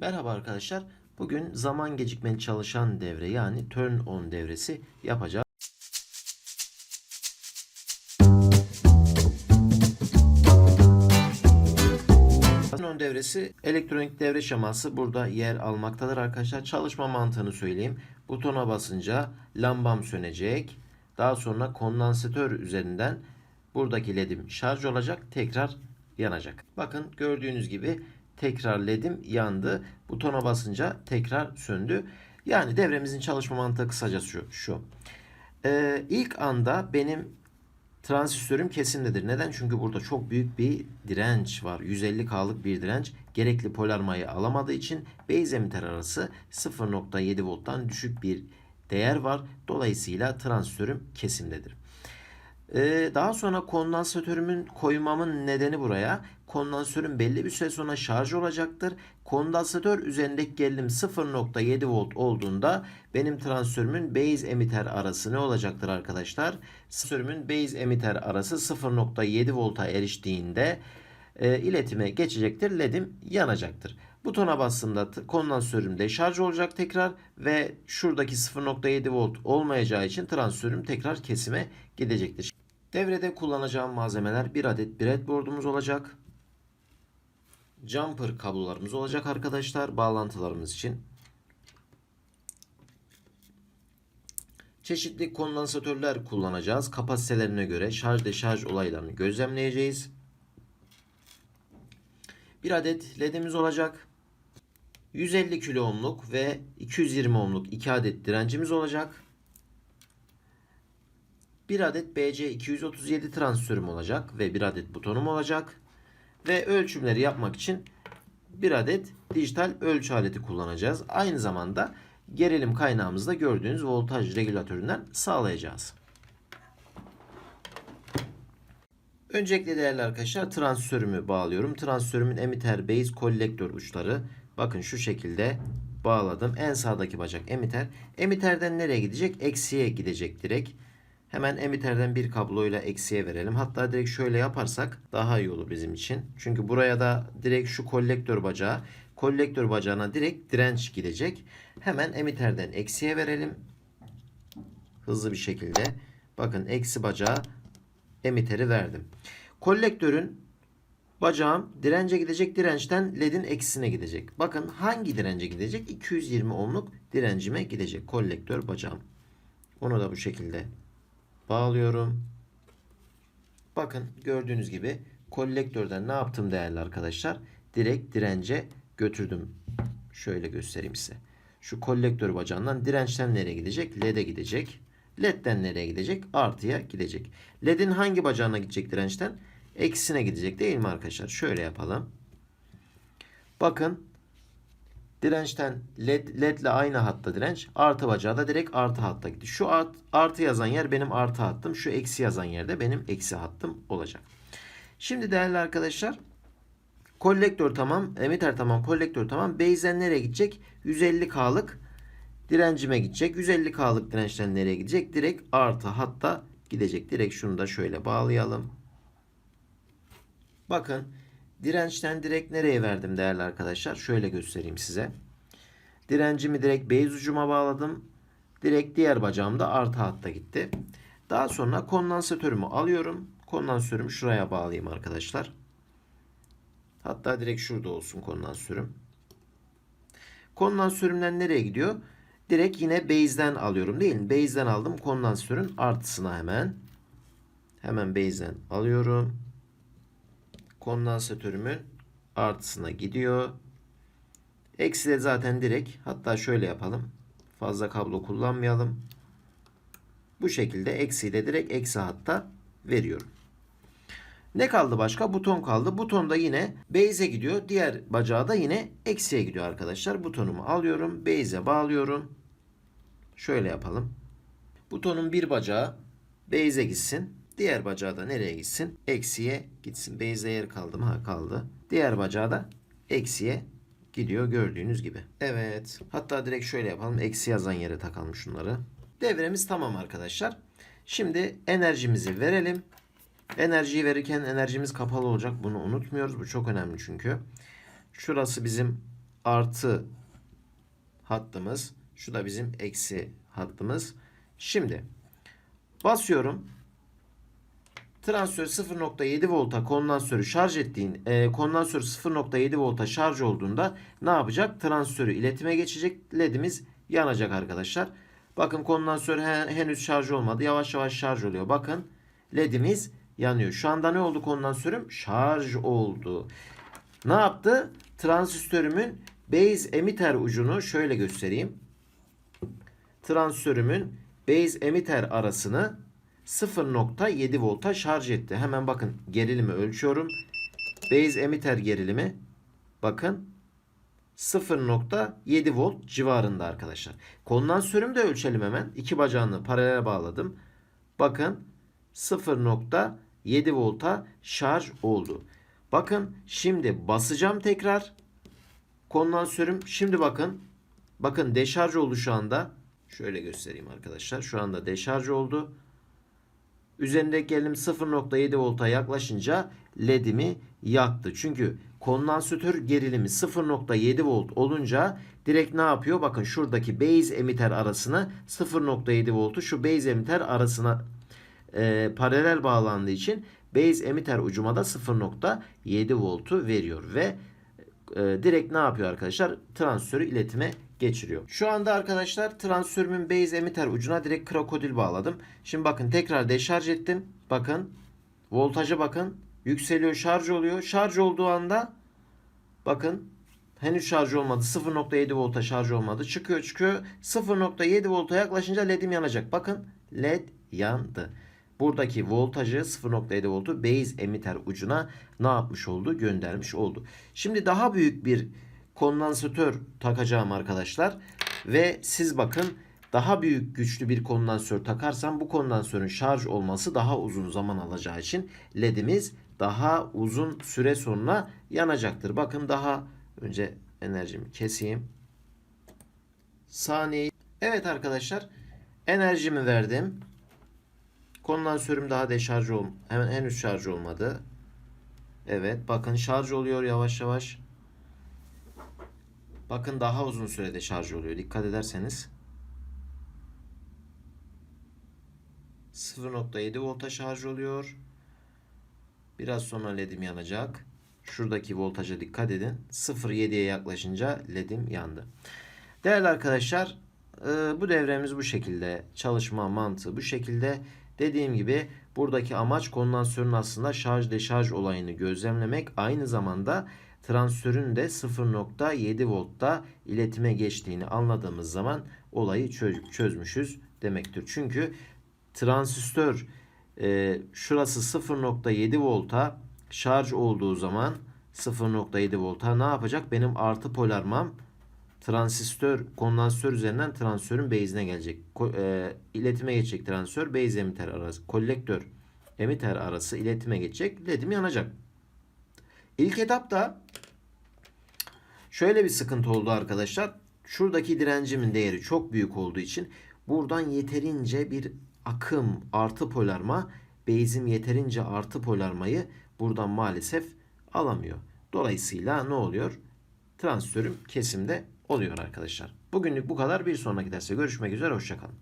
Merhaba arkadaşlar. Bugün zaman gecikmeli çalışan devre yani turn on devresi yapacağız. Turn on devresi elektronik devre şeması burada yer almaktadır arkadaşlar. Çalışma mantığını söyleyeyim. Butona basınca lambam sönecek. Daha sonra kondansatör üzerinden buradaki ledim şarj olacak. Tekrar yanacak. Bakın gördüğünüz gibi tekrar ledim yandı. Butona basınca tekrar söndü. Yani devremizin çalışma mantığı kısaca şu. şu. Ee, ilk anda benim transistörüm kesimdedir. Neden? Çünkü burada çok büyük bir direnç var. 150K'lık bir direnç. Gerekli polarmayı alamadığı için base emitter arası 0.7 volttan düşük bir değer var. Dolayısıyla transistörüm kesimdedir. Ee, daha sonra kondansatörümün koymamın nedeni buraya. Kondansatörüm belli bir süre sonra şarj olacaktır. Kondansatör üzerindeki gerilim 0.7 volt olduğunda benim transistörümün base emitter arası ne olacaktır arkadaşlar? Transistörümün base emitter arası 0.7 volta eriştiğinde e, iletime geçecektir. LED'im yanacaktır. Butona bastığımda t- kondansatörüm de şarj olacak tekrar ve şuradaki 0.7 volt olmayacağı için transistörüm tekrar kesime gidecektir. Devrede kullanacağım malzemeler bir adet breadboard'umuz olacak. Jumper kablolarımız olacak arkadaşlar bağlantılarımız için. Çeşitli kondansatörler kullanacağız. Kapasitelerine göre şarj deşarj olaylarını gözlemleyeceğiz. Bir adet ledimiz olacak. 150 kilo ohmluk ve 220 ohmluk iki adet direncimiz olacak. Bir adet BC237 transistörüm olacak ve bir adet butonum olacak. Ve ölçümleri yapmak için bir adet dijital ölçü aleti kullanacağız. Aynı zamanda gerilim kaynağımızı da gördüğünüz voltaj regülatöründen sağlayacağız. Öncelikle değerli arkadaşlar transistörümü bağlıyorum. Transistörümün emitter base kolektör uçları bakın şu şekilde bağladım. En sağdaki bacak emitter. Emitterden nereye gidecek? Eksiye gidecek direkt. Hemen emitterden bir kabloyla eksiye verelim. Hatta direkt şöyle yaparsak daha iyi olur bizim için. Çünkü buraya da direkt şu kolektör bacağı, kolektör bacağına direkt direnç gidecek. Hemen emitterden eksiye verelim. Hızlı bir şekilde. Bakın eksi bacağı emitteri verdim. Kolektörün bacağım dirence gidecek. Dirençten ledin eksisine gidecek. Bakın hangi dirence gidecek? 220 ohmluk direncime gidecek kolektör bacağım. Onu da bu şekilde bağlıyorum. Bakın gördüğünüz gibi kolektörden ne yaptım değerli arkadaşlar? Direkt dirence götürdüm. Şöyle göstereyim size. Şu kolektör bacağından dirençten nereye gidecek? LED'e gidecek. LED'den nereye gidecek? Artıya gidecek. LED'in hangi bacağına gidecek dirençten? Eksisine gidecek değil mi arkadaşlar? Şöyle yapalım. Bakın dirençten led, led ile aynı hatta direnç artı bacağı da direkt artı hatta gitti. Şu art, artı yazan yer benim artı hattım. Şu eksi yazan yerde benim eksi hattım olacak. Şimdi değerli arkadaşlar kolektör tamam, emitter tamam, kolektör tamam. Base'den nereye gidecek? 150K'lık direncime gidecek. 150K'lık dirençten nereye gidecek? Direkt artı hatta gidecek. Direkt şunu da şöyle bağlayalım. Bakın dirençten direkt nereye verdim değerli arkadaşlar? Şöyle göstereyim size. Direncimi direkt base ucuma bağladım. Direkt diğer bacağımda artı hatta gitti. Daha sonra kondansatörümü alıyorum. Kondansatörümü şuraya bağlayayım arkadaşlar. Hatta direkt şurada olsun kondansatörüm. Kondansatörümden nereye gidiyor? Direkt yine base'den alıyorum değil mi? Base'den aldım kondansatörün artısına hemen. Hemen base'den alıyorum kondansatörümün artısına gidiyor. Eksi de zaten direkt hatta şöyle yapalım. Fazla kablo kullanmayalım. Bu şekilde eksiyi de direkt eksi hatta veriyorum. Ne kaldı başka? Buton kaldı. Buton da yine base'e gidiyor. Diğer bacağı da yine eksiye gidiyor arkadaşlar. Butonumu alıyorum. Base'e bağlıyorum. Şöyle yapalım. Butonun bir bacağı base'e gitsin. Diğer bacağı da nereye gitsin? Eksiye gitsin. Base'de yer kaldı mı? Ha kaldı. Diğer bacağı da eksiye gidiyor gördüğünüz gibi. Evet. Hatta direkt şöyle yapalım. Eksi yazan yere takalım şunları. Devremiz tamam arkadaşlar. Şimdi enerjimizi verelim. Enerjiyi verirken enerjimiz kapalı olacak. Bunu unutmuyoruz. Bu çok önemli çünkü. Şurası bizim artı hattımız. Şu da bizim eksi hattımız. Şimdi basıyorum. Transför 0.7 volta kondansörü şarj ettiğin e, kondansör 0.7 volta şarj olduğunda ne yapacak? Transförü iletime geçecek. LED'imiz yanacak arkadaşlar. Bakın kondansör he- henüz şarj olmadı. Yavaş yavaş şarj oluyor. Bakın LED'imiz yanıyor. Şu anda ne oldu kondansörüm? Şarj oldu. Ne yaptı? Transistörümün base emitter ucunu şöyle göstereyim. Transistörümün base emitter arasını 0.7 volta şarj etti. Hemen bakın gerilimi ölçüyorum. Base emitter gerilimi bakın 0.7 volt civarında arkadaşlar. Kondansörümü de ölçelim hemen. İki bacağını paralel bağladım. Bakın 0.7 volta şarj oldu. Bakın şimdi basacağım tekrar. Kondansörüm şimdi bakın. Bakın deşarj oldu şu anda. Şöyle göstereyim arkadaşlar. Şu anda deşarj oldu. Üzerindeki gerilim 0.7 volta yaklaşınca ledimi yaktı. Çünkü kondansatör gerilimi 0.7 volt olunca direkt ne yapıyor? Bakın şuradaki base emitter arasına 0.7 voltu şu base emitter arasına e, paralel bağlandığı için base emitter ucuma da 0.7 voltu veriyor ve e, direkt ne yapıyor arkadaşlar? Transistörü iletime geçiriyor. Şu anda arkadaşlar transistörümün base emitter ucuna direkt krokodil bağladım. Şimdi bakın tekrar deşarj ettim. Bakın voltaja bakın. Yükseliyor şarj oluyor. Şarj olduğu anda bakın henüz şarj olmadı. 0.7 volta şarj olmadı. Çıkıyor çıkıyor. 0.7 volta yaklaşınca ledim yanacak. Bakın led yandı. Buradaki voltajı 0.7 voltu base emitter ucuna ne yapmış oldu? Göndermiş oldu. Şimdi daha büyük bir kondansatör takacağım arkadaşlar. Ve siz bakın daha büyük güçlü bir kondansör takarsam bu kondansörün şarj olması daha uzun zaman alacağı için ledimiz daha uzun süre sonra yanacaktır. Bakın daha önce enerjimi keseyim. Saniye. Evet arkadaşlar enerjimi verdim. Kondansörüm daha deşarj ol hemen henüz şarj olmadı. Evet bakın şarj oluyor yavaş yavaş. Bakın daha uzun sürede şarj oluyor. Dikkat ederseniz. 0.7 volta şarj oluyor. Biraz sonra ledim yanacak. Şuradaki voltaja dikkat edin. 0.7'ye yaklaşınca ledim yandı. Değerli arkadaşlar e, bu devremiz bu şekilde. Çalışma mantığı bu şekilde. Dediğim gibi buradaki amaç kondansörün aslında şarj deşarj olayını gözlemlemek. Aynı zamanda transistörün de 0.7 voltta iletime geçtiğini anladığımız zaman olayı çöz- çözmüşüz demektir. Çünkü transistör e, şurası 0.7 volta şarj olduğu zaman 0.7 volta ne yapacak? Benim artı polarmam transistör kondansatör üzerinden transistörün base'ine gelecek. Ko- e, iletime geçecek transistör base emitter arası kolektör emitter arası iletime geçecek. Ledim yanacak. İlk etapta şöyle bir sıkıntı oldu arkadaşlar. Şuradaki direncimin değeri çok büyük olduğu için buradan yeterince bir akım artı polarma base'im yeterince artı polarmayı buradan maalesef alamıyor. Dolayısıyla ne oluyor? Transistörüm kesimde oluyor arkadaşlar. Bugünlük bu kadar. Bir sonraki derste görüşmek üzere. Hoşçakalın.